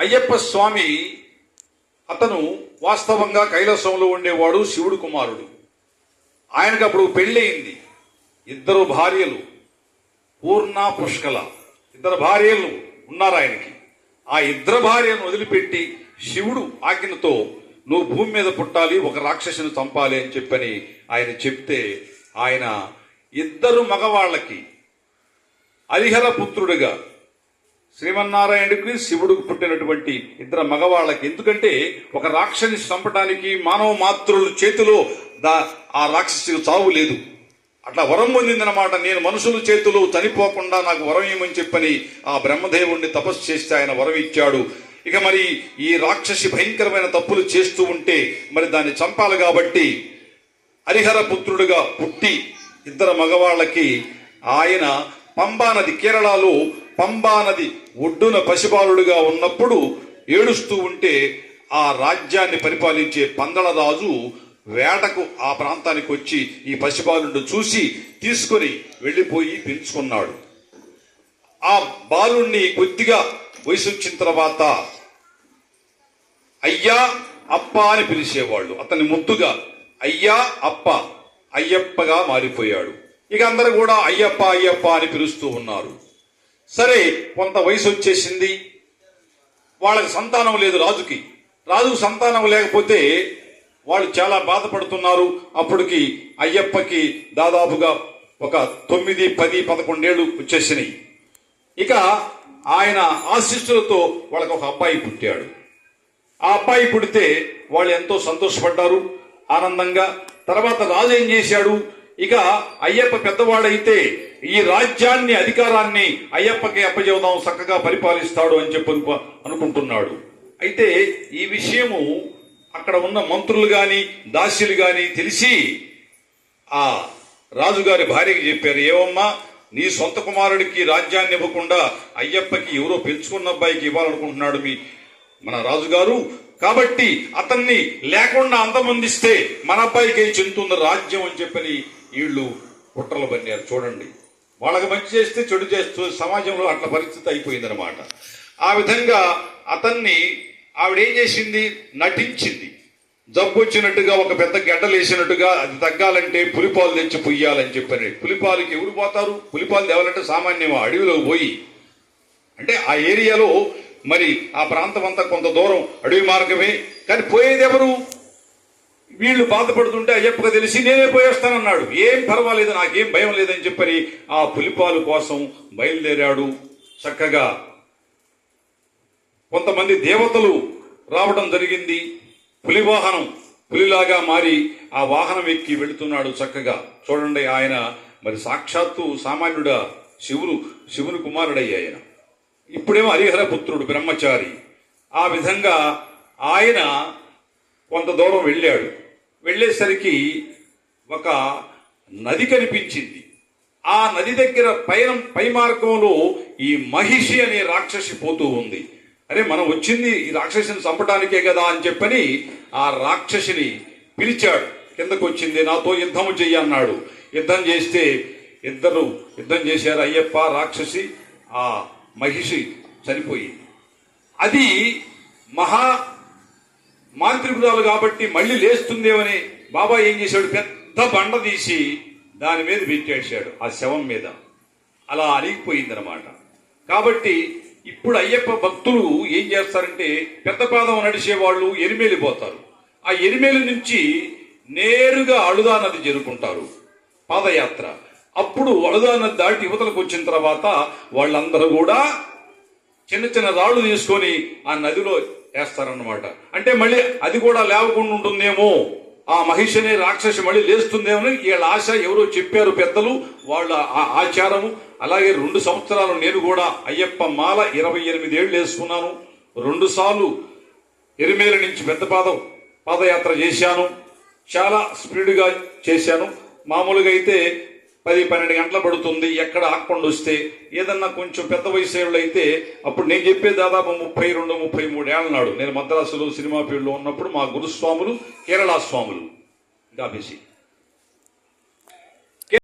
అయ్యప్ప స్వామి అతను వాస్తవంగా కైలాసంలో ఉండేవాడు శివుడు కుమారుడు. ఆయనకు అప్పుడు పెళ్ళయింది. ఇద్దరు భార్యలు. పూర్ణ పుష్కల. ఇద్దరు భార్యలు ఉన్నారు ఆయనకి. ఆ ఇద్దరు భార్యను వదిలిపెట్టి శివుడు ఆజ్ఞతో నువ్వు భూమి మీద పుట్టాలి ఒక రాక్షసుని చంపాలి అని చెప్పని ఆయన చెప్తే ఆయన ఇద్దరు మగవాళ్ళకి అరిహర పుత్రుడిగా శ్రీమన్నారాయణుడికి శివుడికి పుట్టినటువంటి ఇద్దరు మగవాళ్ళకి. ఎందుకంటే ఒక రాక్షసిని చంపడానికి మానవ మాతృల చేతిలో దా ఆ రాక్షసికి చావు లేదు. అట్లా వరం పొందిందనమాట నేను మనుషుల చేతిలో చనిపోకుండా నాకు వరం ఏమని చెప్పని ఆ బ్రహ్మదేవుణ్ణి తపస్సు చేస్తే ఆయన వరం ఇచ్చాడు. ఇక మరి ఈ రాక్షసి భయంకరమైన తప్పులు చేస్తూ ఉంటే మరి దాన్ని చంపాలి కాబట్టి హరిహర పుత్రుడుగా పుట్టి ఇద్దరు మగవాళ్ళకి ఆయన పంబా నది కేరళలో పంబా నది ఒడ్డున పసిబాలుడుగా ఉన్నప్పుడు ఏడుస్తూ ఉంటే ఆ రాజ్యాన్ని పరిపాలించే పందలరాజు వేటకు ఆ ప్రాంతానికి వచ్చి ఈ పసిబాలుడు చూసి తీసుకొని వెళ్ళిపోయి పెంచుకున్నాడు. ఆ బాలుణ్ణి కొద్దిగా వయసు వచ్చిన తర్వాత అయ్యా అప్ప అని పిలిచేవాళ్ళు. అతన్ని ముద్దుగా అయ్యా అప్ప అయ్యప్పగా మారిపోయాడు. ఇక అందరూ కూడా అయ్యప్ప అయ్యప్ప అని పిలుస్తూ ఉన్నారు. సరే కొంత వయసు వచ్చేసింది వాళ్ళకి సంతానం లేదు రాజుకి. రాజుకు సంతానం లేకపోతే వాళ్ళు చాలా బాధపడుతున్నారు. అప్పటికి అయ్యప్పకి దాదాపుగా ఒక తొమ్మిది పది పదకొండేళ్ళు వచ్చేసినాయి. ఇక ఆయన ఆశిస్సులతో వాళ్ళకు ఒక అబ్బాయి పుట్టాడు. ఆ అబ్బాయి పుడితే వాళ్ళు ఎంతో సంతోషపడ్డారు. ఆనందంగా తర్వాత రాజు ఏం చేశాడు? ఇక అయ్యప్ప పెద్దవాడైతే ఈ రాజ్యాన్ని అధికారాన్ని అయ్యప్పకి అప్పచెబుదాం చక్కగా పరిపాలిస్తాడు అని చెప్పి అనుకుంటున్నాడు. అయితే ఈ విషయము అక్కడ ఉన్న మంత్రులు గాని దాస్యులు గాని తెలిసి ఆ రాజుగారి భార్యకి చెప్పారు ఏవమ్మా నీ సొంత కుమారుడికి రాజ్యాన్ని ఇవ్వకుండా అయ్యప్పకి ఎవరో పెంచుకున్న అబ్బాయికి ఇవ్వాలనుకుంటున్నాడు మీ మన రాజుగారు. కాబట్టి అతన్ని లేకుండా అంతమందిస్తే మన అబ్బాయికి చెందుతుంది రాజ్యం అని చెప్పని వీళ్ళు కుట్రలు పన్నారు చూడండి. వాళ్ళకి మంచి చేస్తే చెడు చేస్తూ సమాజంలో అట్ల పరిస్థితి అయిపోయిందనమాట ఆ విధంగా అతన్ని ఆవిడేం చేసింది? నటించింది. జబ్బు వచ్చినట్టుగా ఒక పెద్ద గడ్డలు వేసినట్టుగా అది తగ్గాలంటే పులిపాలు తెచ్చి పుయ్యాలని చెప్పారు. పులిపాలకి ఎవరు పోతారు? పులిపాలు తేవాలంటే సామాన్యం అడవిలోకి పోయి. అంటే ఆ ఏరియాలో మరి ఆ ప్రాంతం అంతా కొంత దూరం అడవి మార్గమే. కానీ పోయేది ఎవరు? వీళ్ళు బాధపడుతుంటే అయ్యప్పగా తెలిసి నేనే పోయేస్తానన్నాడు. ఏం పర్వాలేదు నాకేం భయం లేదని చెప్పని ఆ పులిపాలు కోసం బయలుదేరాడు చక్కగా. కొంతమంది దేవతలు రావడం జరిగింది. పులి వాహనం పులిలాగా మారి ఆ వాహనం ఎక్కి వెళుతున్నాడు చక్కగా. చూడండి ఆయన మరి సాక్షాత్తు సామాన్యుడా శివుడు శివుని కుమారుడయ్య ఆయన. ఇప్పుడేమో హరిహర పుత్రుడు బ్రహ్మచారి. ఆ విధంగా ఆయన కొంత దూరం వెళ్ళాడు. వెళ్ళేసరికి ఒక నది కనిపించింది. ఆ నది దగ్గర పైన పై మార్గంలో ఈ మహిషి అనే రాక్షసి పోతూ ఉంది. అరే మనం వచ్చింది ఈ రాక్షసిని చంపడానికే కదా అని చెప్పని ఆ రాక్షసిని పిలిచాడు. కిందకు వచ్చింది నాతో యుద్ధం చెయ్యి అన్నాడు. యుద్ధం చేస్తే ఇద్దరు యుద్ధం చేశారు అయ్యప్ప రాక్షసి ఆ మహిషి చనిపోయింది. అది మహా మాంత్రికురాలు కాబట్టి మళ్ళీ లేస్తుందేమని బాబా ఏం చేశాడు? పెద్ద బండ తీసి దాని మీద పెట్టేశాడు ఆ శవం మీద. అలా అలిగిపోయిందనమాట కాబట్టి ఇప్పుడు అయ్యప్ప భక్తులు ఏం చేస్తారంటే పెద్ద పాదం నడిచే వాళ్ళు పోతారు. ఆ ఎరిమేలి నుంచి నేరుగా అళుదా నది చేరుకుంటారు పాదయాత్ర. అప్పుడు అళుదా నది దాటి యువతలకు వచ్చిన తర్వాత వాళ్ళందరూ కూడా చిన్న చిన్న రాళ్ళు తీసుకొని ఆ నదిలో వేస్తారన్నమాట అంటే మళ్ళీ అది కూడా లేవకుండా ఉంటుందేమో. ఆ మహిషనే రాక్షసి మళ్ళీ లేస్తుందేమో అని వీళ్ళ ఆశ ఎవరో చెప్పారు పెద్దలు వాళ్ళ ఆ- ఆచారము. అలాగే రెండు సంవత్సరాలు నేను కూడా అయ్యప్ప మాల ఇరవై ఎనిమిది ఏళ్ళు వేసుకున్నాను. రెండు సార్లు ఎరిమేల నుంచి పెద్ద పాదం పాదయాత్ర చేశాను. చాలా స్పీడ్గా చేశాను. మామూలుగా అయితే పది పన్నెండు గంటలు పడుతుంది ఎక్కడ ఆకుండా వస్తే ఏదన్నా కొంచెం పెద్ద వయసు అయితే అప్పుడు నేను చెప్పే దాదాపు ముప్పై రెండు ముప్పై మూడు ఏళ్ళ నాడు నేను మద్రాసులో సినిమా ఫీల్డ్లో ఉన్నప్పుడు మా గురుస్వాములు కేరళ స్వాములు గాబేసి